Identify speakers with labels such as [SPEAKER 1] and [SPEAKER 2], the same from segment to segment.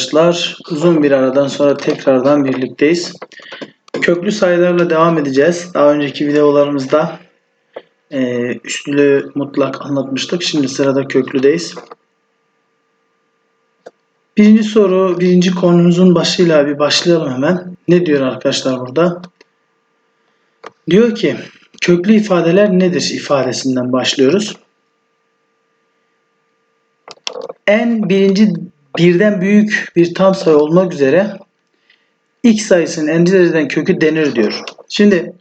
[SPEAKER 1] arkadaşlar. Uzun bir aradan sonra tekrardan birlikteyiz. Köklü sayılarla devam edeceğiz. Daha önceki videolarımızda e, üstlü mutlak anlatmıştık. Şimdi sırada köklüdeyiz. Birinci soru, birinci konumuzun başıyla bir başlayalım hemen. Ne diyor arkadaşlar burada? Diyor ki köklü ifadeler nedir ifadesinden başlıyoruz. En birinci birden büyük bir tam sayı olmak üzere x sayısının en dereceden kökü denir diyor. Şimdi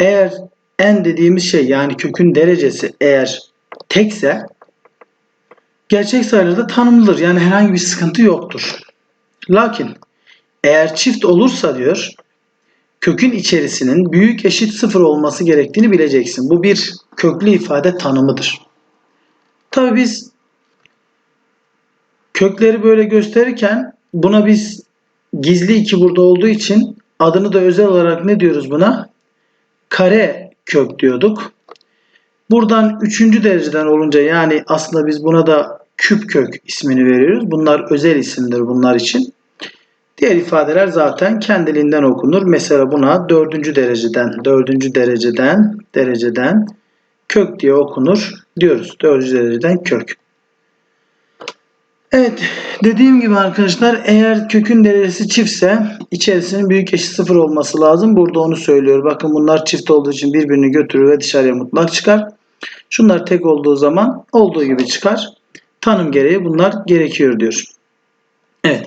[SPEAKER 1] eğer n dediğimiz şey yani kökün derecesi eğer tekse gerçek sayılarda tanımlıdır. Yani herhangi bir sıkıntı yoktur. Lakin eğer çift olursa diyor kökün içerisinin büyük eşit sıfır olması gerektiğini bileceksin. Bu bir köklü ifade tanımıdır. Tabi biz kökleri böyle gösterirken buna biz gizli iki burada olduğu için adını da özel olarak ne diyoruz buna? Kare kök diyorduk. Buradan üçüncü dereceden olunca yani aslında biz buna da küp kök ismini veriyoruz. Bunlar özel isimdir bunlar için. Diğer ifadeler zaten kendiliğinden okunur. Mesela buna dördüncü dereceden, dördüncü dereceden, dereceden kök diye okunur diyoruz. Dördüncü dereceden kök. Evet dediğim gibi arkadaşlar eğer kökün derecesi çiftse içerisinin büyük eşit sıfır olması lazım. Burada onu söylüyor. Bakın bunlar çift olduğu için birbirini götürür ve dışarıya mutlak çıkar. Şunlar tek olduğu zaman olduğu gibi çıkar. Tanım gereği bunlar gerekiyor diyor. Evet.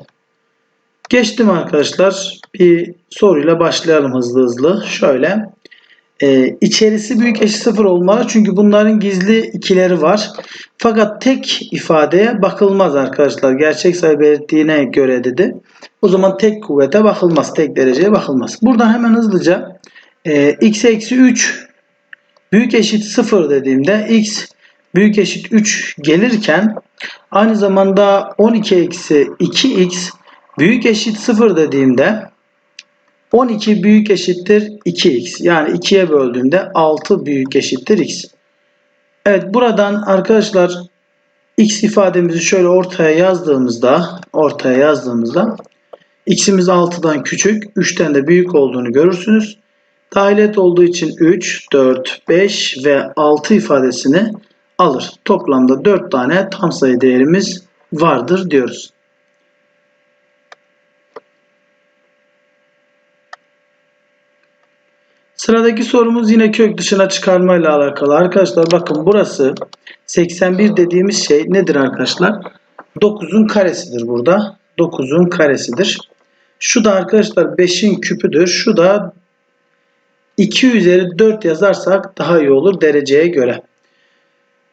[SPEAKER 1] Geçtim arkadaşlar. Bir soruyla başlayalım hızlı hızlı. Şöyle. Ee, içerisi büyük eşit sıfır olmalı. Çünkü bunların gizli ikileri var. Fakat tek ifadeye bakılmaz arkadaşlar. Gerçek sayı belirttiğine göre dedi. O zaman tek kuvvete bakılmaz. Tek dereceye bakılmaz. Buradan hemen hızlıca e, x eksi 3 büyük eşit 0 dediğimde x büyük eşit 3 gelirken aynı zamanda 12 eksi 2x büyük eşit 0 dediğimde 12 büyük eşittir 2x. Yani 2'ye böldüğümde 6 büyük eşittir x. Evet buradan arkadaşlar x ifademizi şöyle ortaya yazdığımızda ortaya yazdığımızda x'imiz 6'dan küçük 3'ten de büyük olduğunu görürsünüz. Dahilet olduğu için 3, 4, 5 ve 6 ifadesini alır. Toplamda 4 tane tam sayı değerimiz vardır diyoruz. Sıradaki sorumuz yine kök dışına çıkarma ile alakalı. Arkadaşlar bakın burası 81 dediğimiz şey nedir arkadaşlar? 9'un karesidir burada. 9'un karesidir. Şu da arkadaşlar 5'in küpüdür. Şu da 2 üzeri 4 yazarsak daha iyi olur dereceye göre.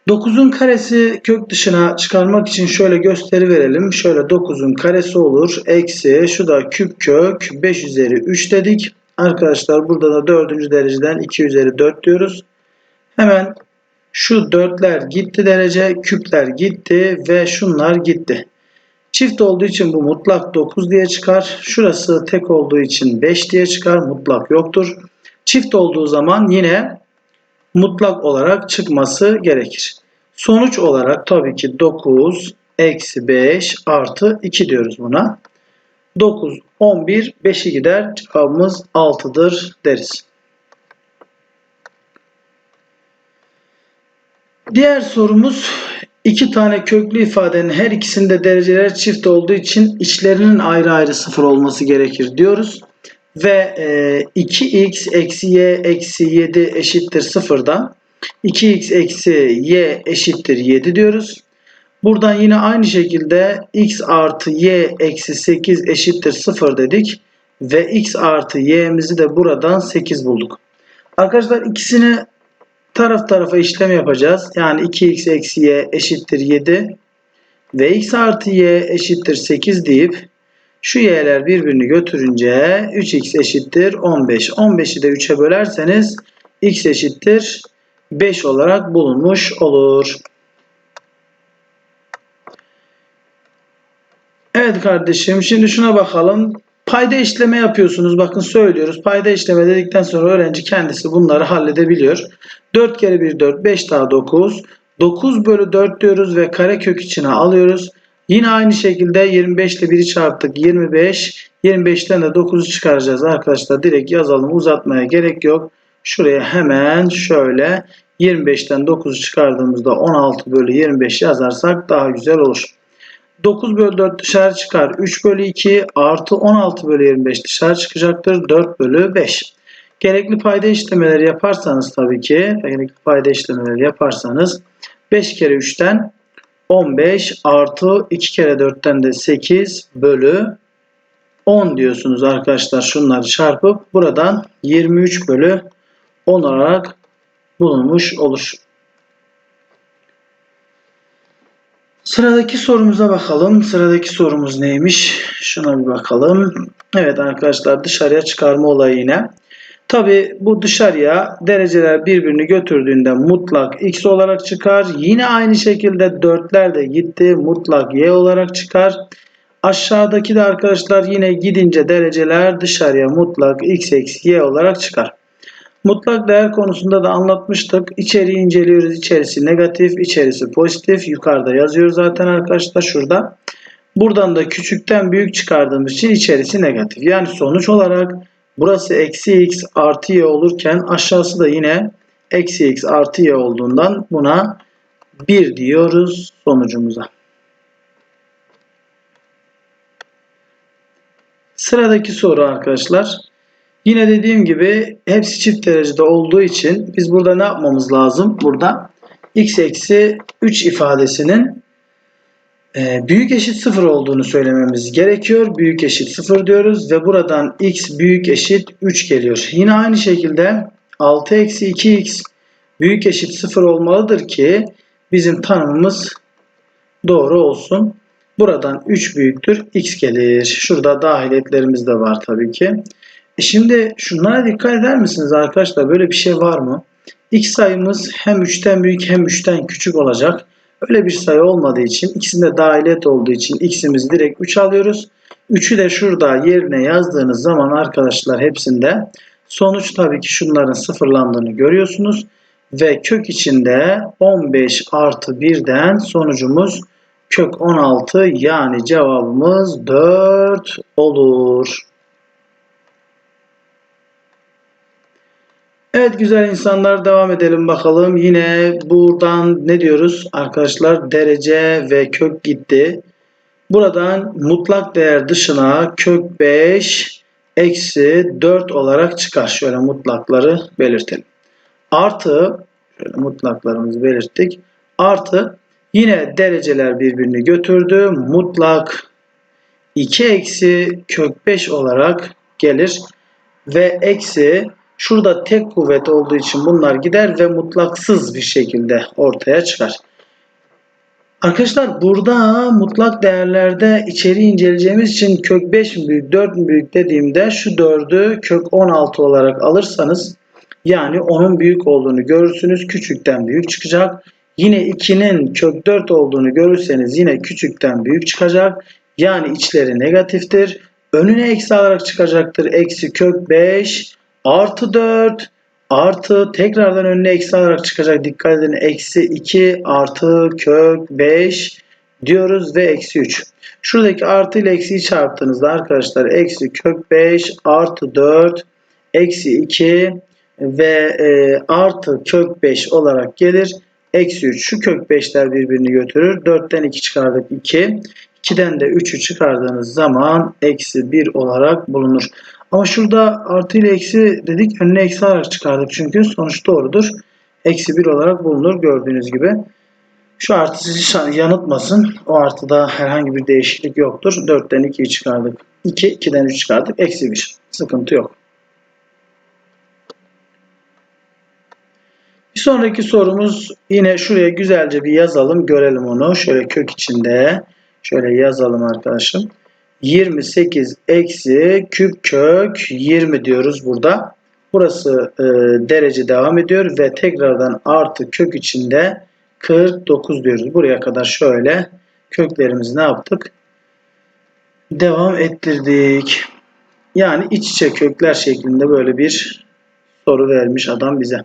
[SPEAKER 1] 9'un karesi kök dışına çıkarmak için şöyle gösteri verelim. Şöyle 9'un karesi olur. Eksi şu da küp kök 5 üzeri 3 dedik. Arkadaşlar burada da 4. dereceden 2 üzeri 4 diyoruz. Hemen şu 4'ler gitti derece, küpler gitti ve şunlar gitti. Çift olduğu için bu mutlak 9 diye çıkar. Şurası tek olduğu için 5 diye çıkar. Mutlak yoktur. Çift olduğu zaman yine mutlak olarak çıkması gerekir. Sonuç olarak tabii ki 9 eksi 5 artı 2 diyoruz buna. 9, 11, 5'i gider. Cevabımız 6'dır deriz. Diğer sorumuz iki tane köklü ifadenin her ikisinde dereceler çift olduğu için içlerinin ayrı ayrı sıfır olması gerekir diyoruz. Ve e, 2x eksi y eksi 7 eşittir sıfırdan 2x eksi y eşittir 7 diyoruz. Buradan yine aynı şekilde x artı y eksi 8 eşittir 0 dedik. Ve x artı y'mizi de buradan 8 bulduk. Arkadaşlar ikisini taraf tarafa işlem yapacağız. Yani 2x eksi y eşittir 7 ve x artı y eşittir 8 deyip şu y'ler birbirini götürünce 3x eşittir 15. 15'i de 3'e bölerseniz x eşittir 5 olarak bulunmuş olur. Evet kardeşim şimdi şuna bakalım. Payda işleme yapıyorsunuz. Bakın söylüyoruz. Payda işleme dedikten sonra öğrenci kendisi bunları halledebiliyor. 4 kere 1 4 5 daha 9. 9 bölü 4 diyoruz ve karekök içine alıyoruz. Yine aynı şekilde 25 ile 1'i çarptık 25. 25'ten de 9'u çıkaracağız arkadaşlar. Direkt yazalım uzatmaya gerek yok. Şuraya hemen şöyle 25'ten 9'u çıkardığımızda 16 bölü 25 yazarsak daha güzel olur. 9 bölü 4 dışarı çıkar. 3 bölü 2 artı 16 bölü 25 dışarı çıkacaktır. 4 bölü 5. Gerekli payda işlemeleri yaparsanız tabii ki gerekli payda işlemeleri yaparsanız 5 kere 3'ten 15 artı 2 kere 4'ten de 8 bölü 10 diyorsunuz arkadaşlar. Şunları çarpıp buradan 23 bölü 10 olarak bulunmuş olur. Sıradaki sorumuza bakalım. Sıradaki sorumuz neymiş? Şuna bir bakalım. Evet arkadaşlar dışarıya çıkarma olayı yine. Tabi bu dışarıya dereceler birbirini götürdüğünde mutlak x olarak çıkar. Yine aynı şekilde dörtler de gitti. Mutlak y olarak çıkar. Aşağıdaki de arkadaşlar yine gidince dereceler dışarıya mutlak x eksi y olarak çıkar. Mutlak değer konusunda da anlatmıştık. İçeriği inceliyoruz. İçerisi negatif, içerisi pozitif. Yukarıda yazıyor zaten arkadaşlar şurada. Buradan da küçükten büyük çıkardığımız için içerisi negatif. Yani sonuç olarak burası eksi x artı y olurken aşağısı da yine eksi x artı y olduğundan buna 1 diyoruz sonucumuza. Sıradaki soru arkadaşlar. Yine dediğim gibi hepsi çift derecede olduğu için biz burada ne yapmamız lazım? Burada x eksi 3 ifadesinin e, büyük eşit 0 olduğunu söylememiz gerekiyor. Büyük eşit 0 diyoruz ve buradan x büyük eşit 3 geliyor. Yine aynı şekilde 6 eksi 2x büyük eşit 0 olmalıdır ki bizim tanımımız doğru olsun. Buradan 3 büyüktür x gelir. Şurada dahiliyetlerimiz de var tabii ki. E şimdi şunlara dikkat eder misiniz arkadaşlar? Böyle bir şey var mı? X sayımız hem 3'ten büyük hem 3'ten küçük olacak. Öyle bir sayı olmadığı için ikisinde dahiliyet olduğu için x'imizi direkt 3 alıyoruz. 3'ü de şurada yerine yazdığınız zaman arkadaşlar hepsinde sonuç tabii ki şunların sıfırlandığını görüyorsunuz. Ve kök içinde 15 artı 1'den sonucumuz kök 16 yani cevabımız 4 olur. Evet güzel insanlar devam edelim bakalım. Yine buradan ne diyoruz? Arkadaşlar derece ve kök gitti. Buradan mutlak değer dışına kök 5 eksi 4 olarak çıkar. Şöyle mutlakları belirtelim. Artı şöyle mutlaklarımızı belirttik. Artı yine dereceler birbirini götürdü. Mutlak 2 eksi kök 5 olarak gelir. Ve eksi Şurada tek kuvvet olduğu için bunlar gider ve mutlaksız bir şekilde ortaya çıkar. Arkadaşlar burada mutlak değerlerde içeri inceleyeceğimiz için kök 5 mi büyük 4 mü büyük dediğimde şu 4'ü kök 16 olarak alırsanız yani onun büyük olduğunu görürsünüz. Küçükten büyük çıkacak. Yine 2'nin kök 4 olduğunu görürseniz yine küçükten büyük çıkacak. Yani içleri negatiftir. Önüne eksi alarak çıkacaktır. Eksi kök 5 artı 4 artı tekrardan önüne eksi alarak çıkacak. Dikkat edin. Eksi 2 artı kök 5 diyoruz ve eksi 3. Şuradaki artı ile eksiyi çarptığınızda arkadaşlar eksi kök 5 artı 4 eksi 2 ve e, artı kök 5 olarak gelir. Eksi 3. Şu kök 5'ler birbirini götürür. 4'ten 2 çıkardık 2. 2'den de 3'ü çıkardığınız zaman eksi 1 olarak bulunur. Ama şurada artı ile eksi dedik. Önüne eksi alarak çıkardık. Çünkü sonuç doğrudur. Eksi 1 olarak bulunur gördüğünüz gibi. Şu artı sizi yanıltmasın. O artıda herhangi bir değişiklik yoktur. 4'ten 2'yi çıkardık. 2, 2'den 3 çıkardık. Eksi 1. Sıkıntı yok. Bir sonraki sorumuz yine şuraya güzelce bir yazalım. Görelim onu. Şöyle kök içinde. Şöyle yazalım arkadaşım. 28 eksi küp kök 20 diyoruz burada. Burası e, derece devam ediyor ve tekrardan artı kök içinde 49 diyoruz. Buraya kadar şöyle köklerimizi ne yaptık? Devam ettirdik. Yani iç içe kökler şeklinde böyle bir soru vermiş adam bize.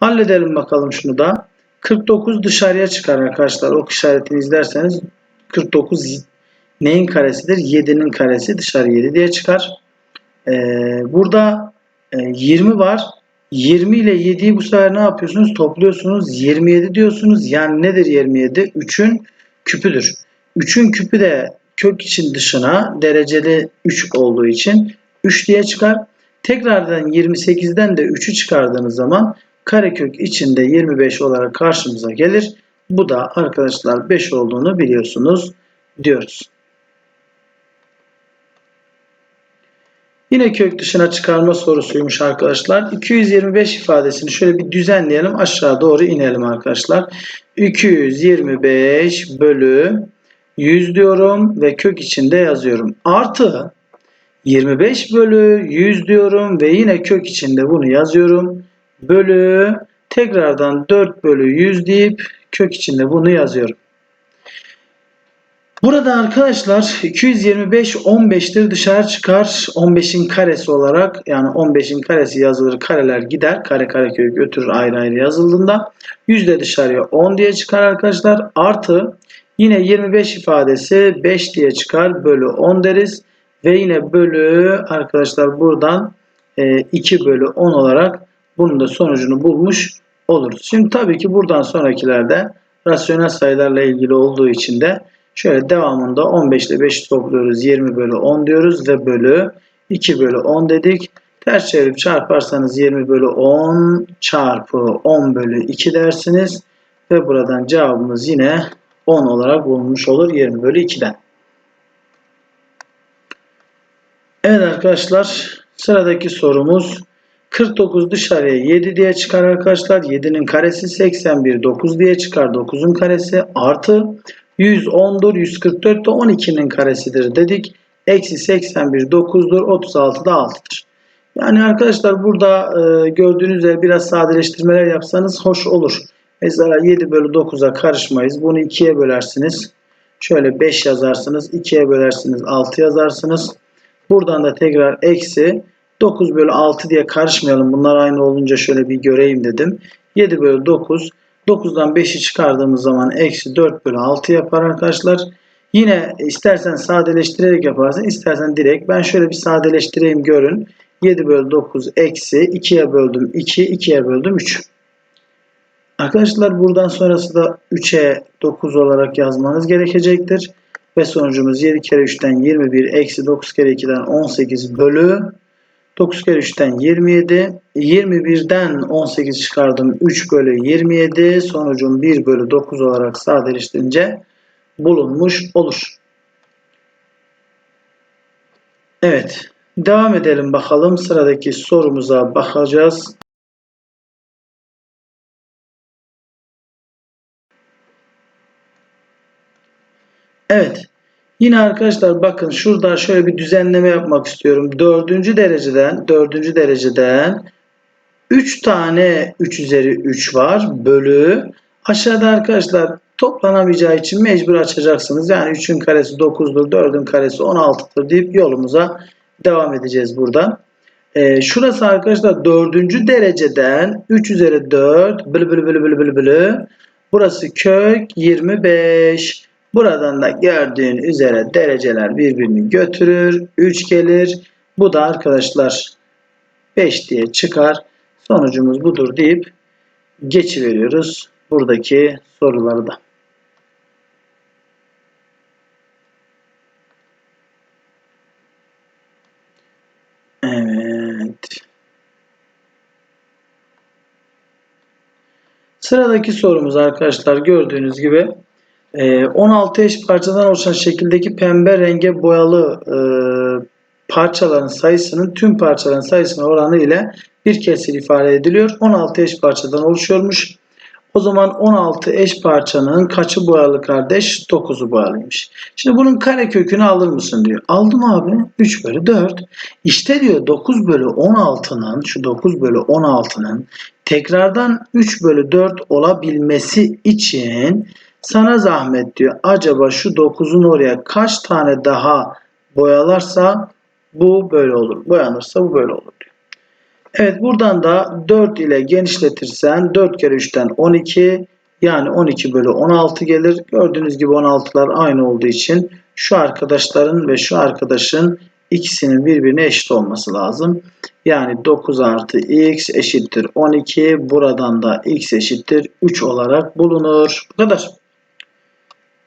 [SPEAKER 1] Halledelim bakalım şunu da. 49 dışarıya çıkar arkadaşlar. Ok işaretini izlerseniz 49 neyin karesidir? 7'nin karesi dışarı 7 diye çıkar. Ee, burada e, 20 var. 20 ile 7'yi bu sefer ne yapıyorsunuz? Topluyorsunuz. 27 diyorsunuz. Yani nedir 27? 3'ün küpüdür. 3'ün küpü de kök için dışına dereceli 3 olduğu için 3 diye çıkar. Tekrardan 28'den de 3'ü çıkardığınız zaman karekök içinde 25 olarak karşımıza gelir. Bu da arkadaşlar 5 olduğunu biliyorsunuz diyoruz. Yine kök dışına çıkarma sorusuymuş arkadaşlar. 225 ifadesini şöyle bir düzenleyelim. Aşağı doğru inelim arkadaşlar. 225 bölü 100 diyorum ve kök içinde yazıyorum. Artı 25 bölü 100 diyorum ve yine kök içinde bunu yazıyorum. Bölü tekrardan 4 bölü 100 deyip kök içinde bunu yazıyorum. Burada arkadaşlar 225 15'tir dışarı çıkar. 15'in karesi olarak yani 15'in karesi yazılır kareler gider. Kare kare köy götürür ayrı ayrı yazıldığında. yüzde dışarıya 10 diye çıkar arkadaşlar. Artı yine 25 ifadesi 5 diye çıkar. Bölü 10 deriz. Ve yine bölü arkadaşlar buradan 2 e, bölü 10 olarak bunun da sonucunu bulmuş oluruz. Şimdi tabii ki buradan sonrakilerde rasyonel sayılarla ilgili olduğu için de Şöyle devamında 15 ile 5'i topluyoruz. 20 bölü 10 diyoruz ve bölü 2 bölü 10 dedik. Ters çevirip çarparsanız 20 bölü 10 çarpı 10 bölü 2 dersiniz. Ve buradan cevabımız yine 10 olarak bulunmuş olur 20 bölü 2'den. Evet arkadaşlar sıradaki sorumuz 49 dışarıya 7 diye çıkar arkadaşlar. 7'nin karesi 81 9 diye çıkar. 9'un karesi artı 110'dur. 144 de 12'nin karesidir dedik. Eksi 81 9'dur. 36 da 6'dır. Yani arkadaşlar burada e, gördüğünüz üzere biraz sadeleştirmeler yapsanız hoş olur. Mesela 7 bölü 9'a karışmayız. Bunu 2'ye bölersiniz. Şöyle 5 yazarsınız. 2'ye bölersiniz. 6 yazarsınız. Buradan da tekrar eksi 9 bölü 6 diye karışmayalım. Bunlar aynı olunca şöyle bir göreyim dedim. 7 bölü 9 9'dan 5'i çıkardığımız zaman eksi 4 bölü 6 yapar arkadaşlar. Yine istersen sadeleştirerek yaparsın istersen direkt. Ben şöyle bir sadeleştireyim görün. 7 bölü 9 eksi 2'ye böldüm 2, 2'ye böldüm 3. Arkadaşlar buradan sonrası da 3'e 9 olarak yazmanız gerekecektir. Ve sonucumuz 7 kere 3'ten 21 eksi 9 kere 2'den 18 bölü 9 kere 3'ten 27. 21'den 18 çıkardım. 3 bölü 27. Sonucum 1 bölü 9 olarak sadeleştirince bulunmuş olur. Evet. Devam edelim bakalım. Sıradaki sorumuza bakacağız. Evet. Yine arkadaşlar bakın şurada şöyle bir düzenleme yapmak istiyorum. Dördüncü dereceden dördüncü dereceden 3 tane 3 üzeri 3 var. Bölü aşağıda arkadaşlar toplanamayacağı için mecbur açacaksınız. Yani 3'ün karesi 9'dur. 4'ün karesi 16'dır deyip yolumuza devam edeceğiz burada. Ee, şurası arkadaşlar 4. dereceden 3 üzeri 4 bölü bölü bölü bölü bölü bölü. Burası kök 25. Buradan da gördüğün üzere dereceler birbirini götürür. 3 gelir. Bu da arkadaşlar 5 diye çıkar. Sonucumuz budur deyip geçiveriyoruz buradaki soruları da. Evet. Sıradaki sorumuz arkadaşlar gördüğünüz gibi 16 ee, eş parçadan oluşan şekildeki pembe renge boyalı e, parçaların sayısının tüm parçaların sayısına oranı ile bir kesir ifade ediliyor. 16 eş parçadan oluşuyormuş. O zaman 16 eş parçanın kaçı boyalı kardeş? 9'u boyalıymış. Şimdi bunun kare kökünü alır mısın diyor. Aldım abi. 3 bölü 4. İşte diyor 9 bölü 16'nın şu 9 bölü 16'nın tekrardan 3 bölü 4 olabilmesi için sana zahmet diyor. Acaba şu 9'un oraya kaç tane daha boyalarsa bu böyle olur. Boyanırsa bu böyle olur diyor. Evet buradan da 4 ile genişletirsen 4 kere 3'ten 12 Yani 12 bölü 16 gelir. Gördüğünüz gibi 16'lar aynı olduğu için şu arkadaşların ve şu arkadaşın ikisinin birbirine eşit olması lazım. Yani 9 artı x eşittir 12. Buradan da x eşittir 3 olarak bulunur. Bu kadar.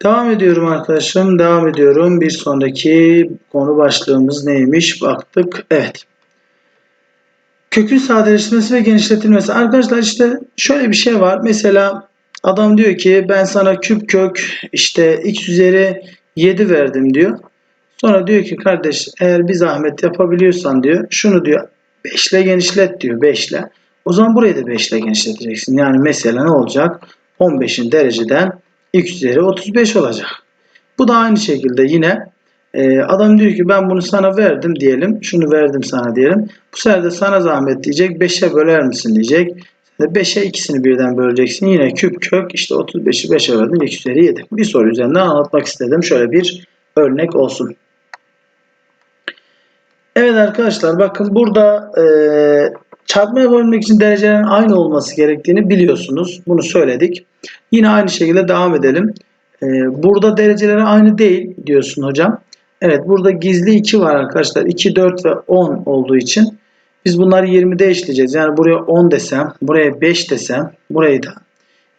[SPEAKER 1] Devam ediyorum arkadaşım. Devam ediyorum. Bir sonraki konu başlığımız neymiş? Baktık. Evet. Kökün sadeleştirmesi ve genişletilmesi. Arkadaşlar işte şöyle bir şey var. Mesela adam diyor ki ben sana küp kök işte x üzeri 7 verdim diyor. Sonra diyor ki kardeş eğer bir zahmet yapabiliyorsan diyor şunu diyor 5 ile genişlet diyor 5 ile. O zaman burayı da 5 ile genişleteceksin. Yani mesela ne olacak? 15'in dereceden x üzeri 35 olacak. Bu da aynı şekilde yine e, adam diyor ki ben bunu sana verdim diyelim. Şunu verdim sana diyelim. Bu sefer de sana zahmet diyecek. 5'e böler misin diyecek. 5'e ikisini birden böleceksin. Yine küp kök işte 35'i 5'e böldüm. x üzeri 7. Bir soru üzerinden anlatmak istedim. Şöyle bir örnek olsun. Evet arkadaşlar bakın burada e, çarpma yapabilmek için derecelerin aynı olması gerektiğini biliyorsunuz. Bunu söyledik. Yine aynı şekilde devam edelim. E, burada dereceleri aynı değil diyorsun hocam. Evet burada gizli 2 var arkadaşlar. 2, 4 ve 10 olduğu için biz bunları 20'de eşleyeceğiz. Yani buraya 10 desem, buraya 5 desem, burayı da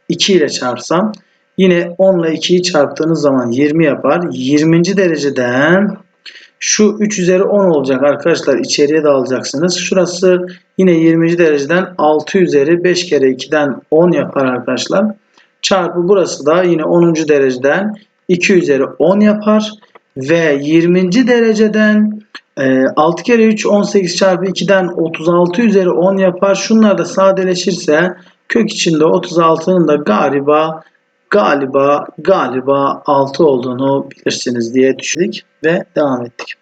[SPEAKER 1] 2 ile çarpsam yine 10 ile 2'yi çarptığınız zaman 20 yapar. 20. dereceden şu 3 üzeri 10 olacak arkadaşlar. İçeriye de alacaksınız. Şurası yine 20. dereceden 6 üzeri 5 kere 2'den 10 yapar arkadaşlar. Çarpı burası da yine 10. dereceden 2 üzeri 10 yapar. Ve 20. dereceden 6 kere 3 18 çarpı 2'den 36 üzeri 10 yapar. Şunlar da sadeleşirse kök içinde 36'nın da galiba galiba galiba 6 olduğunu bilirsiniz diye düşündük ve devam ettik.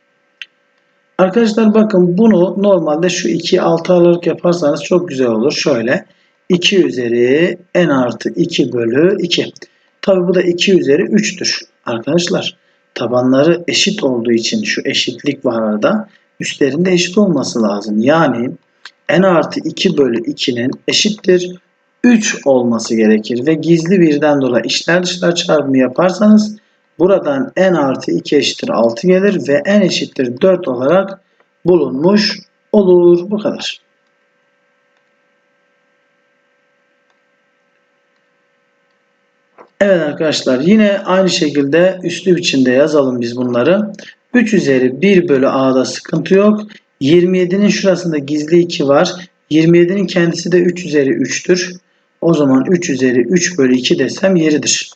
[SPEAKER 1] Arkadaşlar bakın bunu normalde şu 2 6 alarak yaparsanız çok güzel olur. Şöyle 2 üzeri n artı 2 bölü 2. Tabi bu da 2 üzeri 3'tür arkadaşlar. Tabanları eşit olduğu için şu eşitlik var arada. Üstlerinde eşit olması lazım. Yani n artı 2 bölü 2'nin eşittir 3 olması gerekir. Ve gizli birden dolayı içler dışlar çarpımı yaparsanız buradan n artı 2 eşittir 6 gelir ve n eşittir 4 olarak bulunmuş olur. Bu kadar. Evet arkadaşlar yine aynı şekilde üslü biçimde yazalım biz bunları. 3 üzeri 1 bölü a'da sıkıntı yok. 27'nin şurasında gizli 2 var. 27'nin kendisi de 3 üzeri 3'tür. O zaman 3 üzeri 3 bölü 2 desem yeridir.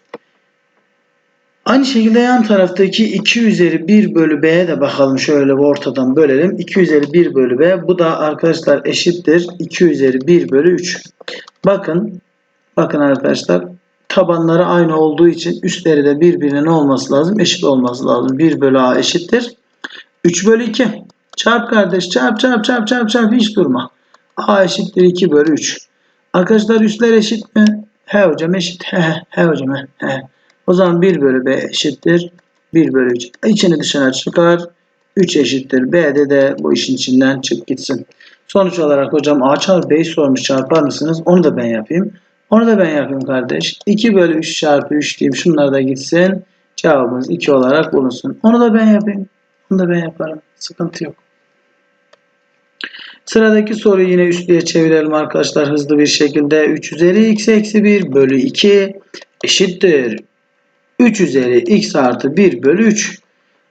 [SPEAKER 1] Aynı şekilde yan taraftaki 2 üzeri 1 bölü b'ye de bakalım. Şöyle bir ortadan bölelim. 2 üzeri 1 bölü b. Bu da arkadaşlar eşittir. 2 üzeri 1 bölü 3. Bakın. Bakın arkadaşlar. Tabanları aynı olduğu için üstleri de birbirine ne olması lazım? Eşit olması lazım. 1 bölü a eşittir. 3 bölü 2. Çarp kardeş. Çarp çarp çarp çarp çarp. Hiç durma. a eşittir 2 bölü 3. Arkadaşlar üstler eşit mi? He hocam eşit. He he, hocam he he. O zaman 1 bölü b eşittir. 1 bölü 3. İçini dışına çıkar. 3 eşittir. B'de de bu işin içinden çık gitsin. Sonuç olarak hocam A çarpı B'yi sormuş çarpar mısınız? Onu da ben yapayım. Onu da ben yapayım kardeş. 2 bölü 3 çarpı 3 diyeyim. Şunlar da gitsin. Cevabımız 2 olarak bulunsun. Onu da ben yapayım. Onu da ben yaparım. Sıkıntı yok. Sıradaki soruyu yine üstlüğe çevirelim arkadaşlar hızlı bir şekilde. 3 üzeri x eksi 1 bölü 2 eşittir. 3 üzeri x artı 1 bölü 3.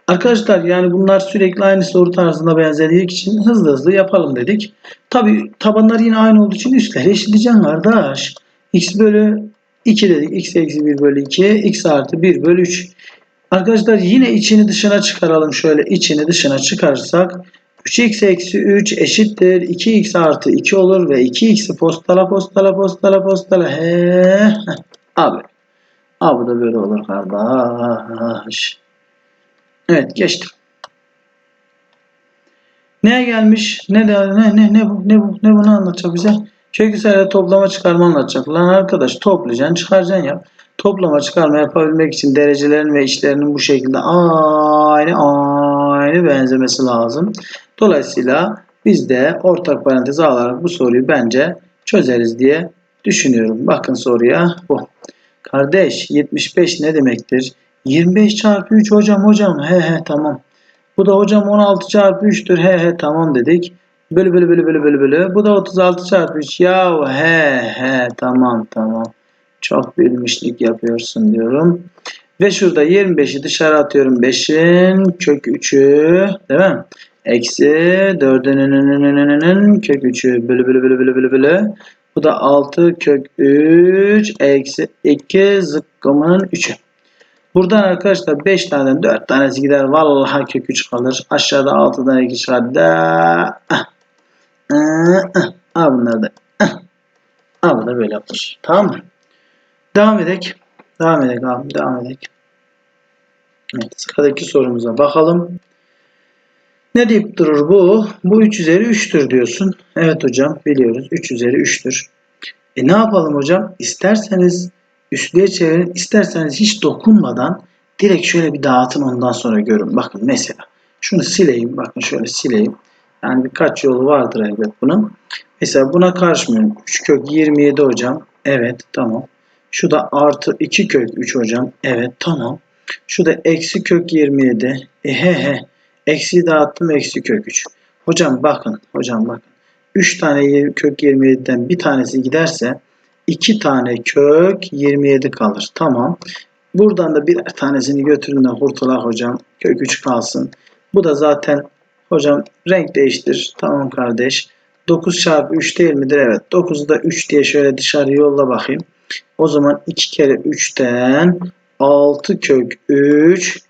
[SPEAKER 1] Arkadaşlar yani bunlar sürekli aynı soru tarzında benzediği için hızlı hızlı yapalım dedik. Tabi tabanlar yine aynı olduğu için üstleri eşitleyeceğim kardeş. x bölü 2 dedik. x eksi 1 bölü 2. x artı 1 bölü 3. Arkadaşlar yine içini dışına çıkaralım. Şöyle içini dışına çıkarırsak 3x eksi 3 eşittir. 2x artı 2 olur ve 2x'i postala postala postala postala. He. Abi. Abi da böyle olur kardeş. Evet geçtim. Neye gelmiş? Ne de ne ne ne bu ne bu ne bunu anlatacak bize? Kök sayıda toplama çıkarma anlatacak. Lan arkadaş toplayacaksın çıkaracaksın ya. Toplama çıkarma yapabilmek için derecelerin ve içlerinin bu şekilde aynı aynı benzemesi lazım. Dolayısıyla biz de ortak parantez alarak bu soruyu bence çözeriz diye düşünüyorum. Bakın soruya bu. Kardeş 75 ne demektir? 25 çarpı 3 hocam hocam. He he tamam. Bu da hocam 16 çarpı 3'tür. He he tamam dedik. Bölü bölü bölü bölü bölü bölü. Bu da 36 çarpı 3. Ya he he tamam tamam. Çok bilmişlik yapıyorsun diyorum. Ve şurada 25'i dışarı atıyorum. 5'in kök 3'ü değil mi? Eksi 4'ün kök 3'ü bölü bölü bölü bölü bölü bölü. Bu da 6 kök 3 eksi 2 zıkkımın 3'ü. Buradan arkadaşlar 5 tane 4 tanesi gider. Vallahi kök 3 kalır. Aşağıda 6'dan 2 çıkar. Da. Ah. Ah, da. Ah. Da böyle yapılır. Tamam mı? Devam edek. Devam edek abi. Devam edek. Evet, sıradaki sorumuza bakalım. Ne deyip durur bu? Bu 3 üzeri 3'tür diyorsun. Evet hocam biliyoruz. 3 üzeri 3'tür. E ne yapalım hocam? İsterseniz üstlüğe çevirin. isterseniz hiç dokunmadan direkt şöyle bir dağıtın ondan sonra görün. Bakın mesela şunu sileyim. Bakın şöyle sileyim. Yani birkaç yolu vardır elbet bunun. Mesela buna karışmıyorum. 3 kök 27 hocam. Evet tamam. Şu da artı 2 kök 3 hocam. Evet tamam. Şu da eksi kök 27. E. Eksi dağıttım eksi kök 3. Hocam bakın. Hocam bakın. 3 tane kök 27'den bir tanesi giderse 2 tane kök 27 kalır. Tamam. Buradan da birer tanesini götürün de kurtulak hocam. Kök 3 kalsın. Bu da zaten hocam renk değiştir. Tamam kardeş. 9 çarpı 3 değil midir? Evet. 9'u da 3 diye şöyle dışarı yolla bakayım. O zaman 2 kere 3'ten 6 kök 3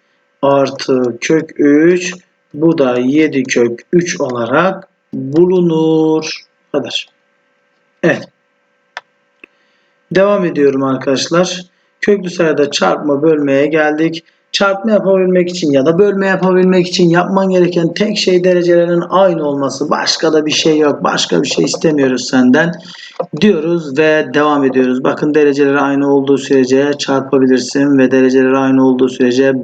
[SPEAKER 1] artı kök 3 bu da 7 kök 3 olarak bulunur. Bu kadar. Evet. Devam ediyorum arkadaşlar. Köklü sayıda çarpma bölmeye geldik. Çarpma yapabilmek için ya da bölme yapabilmek için yapman gereken tek şey derecelerin aynı olması. Başka da bir şey yok. Başka bir şey istemiyoruz senden. Diyoruz ve devam ediyoruz. Bakın dereceleri aynı olduğu sürece çarpabilirsin ve dereceleri aynı olduğu sürece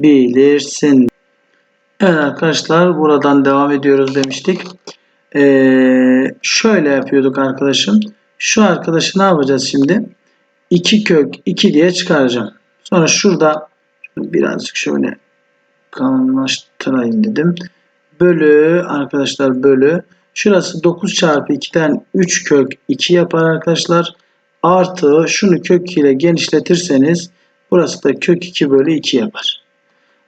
[SPEAKER 1] bölebilirsin. Evet arkadaşlar buradan devam ediyoruz demiştik. Ee, şöyle yapıyorduk arkadaşım. Şu arkadaşı ne yapacağız şimdi? 2 kök 2 diye çıkaracağım. Sonra şurada birazcık şöyle kalınlaştırayım dedim. Bölü arkadaşlar bölü. Şurası 9 çarpı 2'den 3 kök 2 yapar arkadaşlar. Artı şunu kök ile genişletirseniz burası da kök 2 bölü 2 yapar.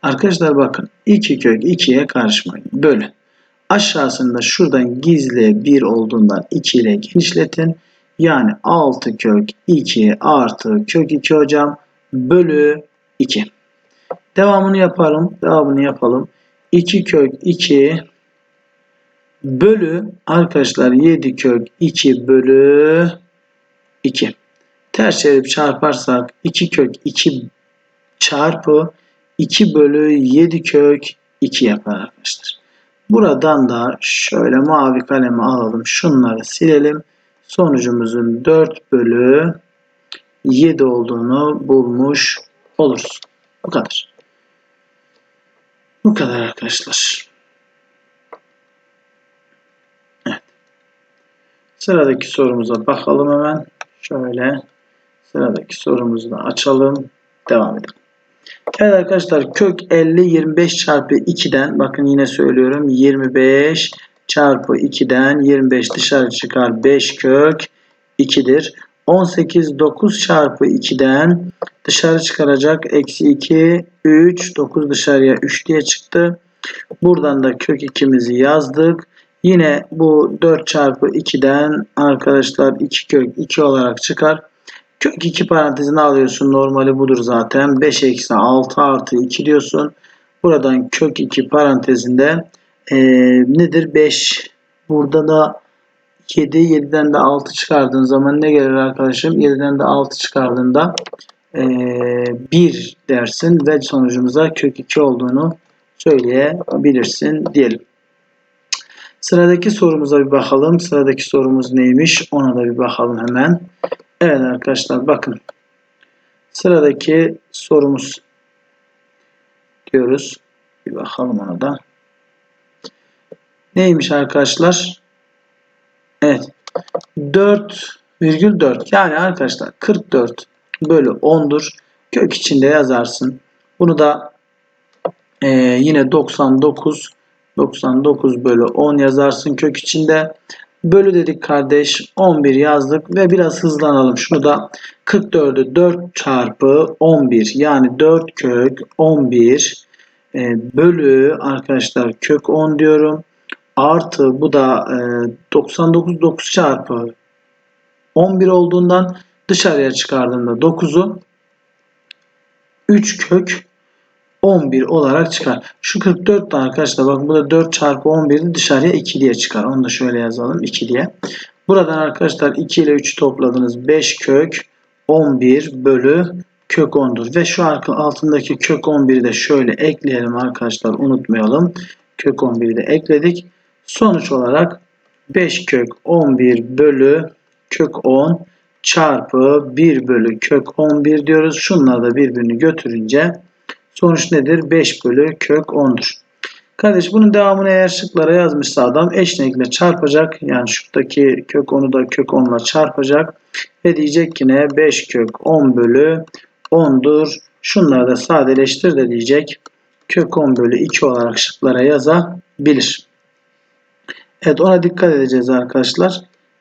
[SPEAKER 1] Arkadaşlar bakın 2 kök 2'ye karışmayın. Bölü. Aşağısında şuradan gizli 1 olduğundan 2 ile genişletin. Yani 6 kök 2 artı kök 2 hocam bölü 2. Devamını yapalım. Devamını yapalım. 2 kök 2 bölü arkadaşlar 7 kök 2 bölü 2. Ters çevirip çarparsak 2 kök 2 çarpı 2 bölü 7 kök 2 yapar arkadaşlar. Buradan da şöyle mavi kalemi alalım. Şunları silelim. Sonucumuzun 4 bölü 7 olduğunu bulmuş oluruz. Bu kadar. Bu kadar arkadaşlar. Evet. Sıradaki sorumuza bakalım hemen. Şöyle sıradaki sorumuzu açalım. Devam edelim. Evet arkadaşlar kök 50 25 çarpı 2'den bakın yine söylüyorum 25 çarpı 2'den 25 dışarı çıkar 5 kök 2'dir. 18 9 çarpı 2'den dışarı çıkaracak eksi 2 3 9 dışarıya 3 diye çıktı. Buradan da kök 2'mizi yazdık. Yine bu 4 çarpı 2'den arkadaşlar 2 kök 2 olarak çıkar. Kök 2 parantezini alıyorsun. Normali budur zaten. 5 eksi 6 artı 2 diyorsun. Buradan kök 2 parantezinde e, nedir? 5. Burada da 7. 7'den de 6 çıkardığın zaman ne gelir arkadaşım? 7'den de 6 çıkardığında e, 1 dersin ve sonucumuza kök 2 olduğunu söyleyebilirsin diyelim. Sıradaki sorumuza bir bakalım. Sıradaki sorumuz neymiş? Ona da bir bakalım hemen. Evet arkadaşlar bakın. Sıradaki sorumuz diyoruz. Bir bakalım ona da. Neymiş arkadaşlar? Evet. 4 virgül 4. Yani arkadaşlar 44 bölü 10'dur. Kök içinde yazarsın. Bunu da e, yine 99 99 bölü 10 yazarsın kök içinde. Bölü dedik kardeş 11 yazdık ve biraz hızlanalım. Şunu da 44'ü 4 çarpı 11 yani 4 kök 11 e, bölü arkadaşlar kök 10 diyorum. Artı bu da e, 99 9 çarpı 11 olduğundan dışarıya çıkardığımda 9'u 3 kök 11 olarak çıkar. Şu 44 de arkadaşlar bakın bu da 4 çarpı 11'i dışarıya 2 diye çıkar. Onu da şöyle yazalım 2 diye. Buradan arkadaşlar 2 ile 3'ü topladınız. 5 kök 11 bölü kök 10'dur. Ve şu altındaki kök 11'i de şöyle ekleyelim arkadaşlar unutmayalım. Kök 11'i de ekledik. Sonuç olarak 5 kök 11 bölü kök 10 çarpı 1 bölü kök 11 diyoruz. Şunlar da birbirini götürünce sonuç nedir? 5 bölü kök 10'dur. Kardeş bunun devamını eğer şıklara yazmışsa adam eşlenikle çarpacak. Yani şuradaki kök 10'u da kök 10 ile çarpacak. Ve diyecek ki ne? 5 kök 10 bölü 10'dur. Şunları da sadeleştir de diyecek. Kök 10 bölü 2 olarak şıklara yazabilir. Evet ona dikkat edeceğiz arkadaşlar.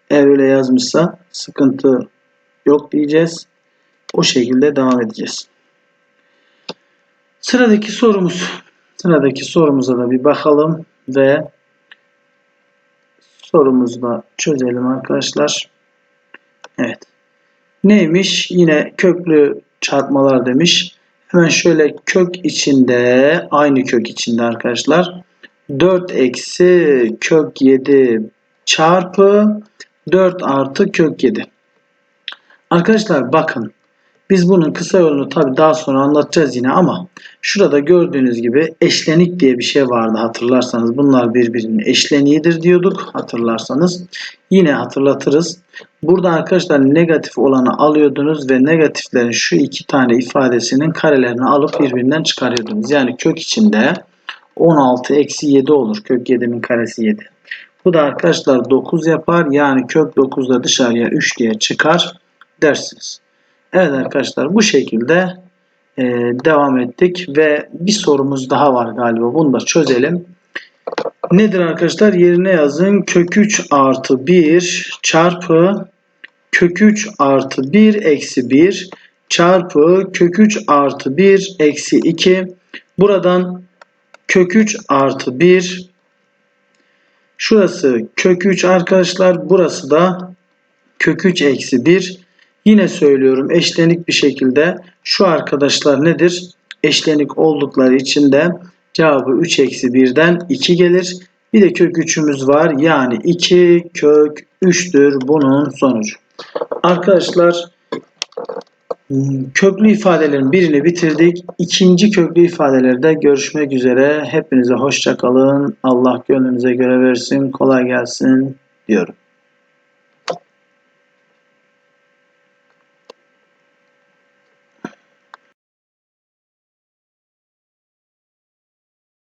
[SPEAKER 1] Eğer öyle yazmışsa sıkıntı yok diyeceğiz. O şekilde devam edeceğiz. Sıradaki sorumuz. Sıradaki sorumuza da bir bakalım ve sorumuzu da çözelim arkadaşlar. Evet. Neymiş? Yine köklü çarpmalar demiş. Hemen şöyle kök içinde aynı kök içinde arkadaşlar 4 eksi kök 7 çarpı 4 artı kök 7. Arkadaşlar bakın biz bunun kısa yolunu tabi daha sonra anlatacağız yine ama şurada gördüğünüz gibi eşlenik diye bir şey vardı hatırlarsanız. Bunlar birbirinin eşleniğidir diyorduk hatırlarsanız. Yine hatırlatırız. Burada arkadaşlar negatif olanı alıyordunuz ve negatiflerin şu iki tane ifadesinin karelerini alıp birbirinden çıkarıyordunuz. Yani kök içinde 16 eksi 7 olur. Kök 7'nin karesi 7. Bu da arkadaşlar 9 yapar. Yani kök 9 da dışarıya 3 diye çıkar dersiniz. Evet arkadaşlar bu şekilde e, devam ettik ve bir sorumuz daha var galiba. Bunu da çözelim. Nedir arkadaşlar? Yerine yazın. Kök 3 artı 1 çarpı kök 3 artı 1 eksi 1 çarpı kök 3 artı 1 eksi 2. Buradan kök 3 artı 1 şurası kök 3 arkadaşlar. Burası da kök 3 eksi 1. Yine söylüyorum eşlenik bir şekilde şu arkadaşlar nedir? Eşlenik oldukları için de cevabı 3 eksi 1'den 2 gelir. Bir de kök 3'ümüz var. Yani 2 kök 3'tür bunun sonucu. Arkadaşlar köklü ifadelerin birini bitirdik. İkinci köklü ifadelerde görüşmek üzere. Hepinize hoşça kalın. Allah gönlünüze göre versin. Kolay gelsin diyorum.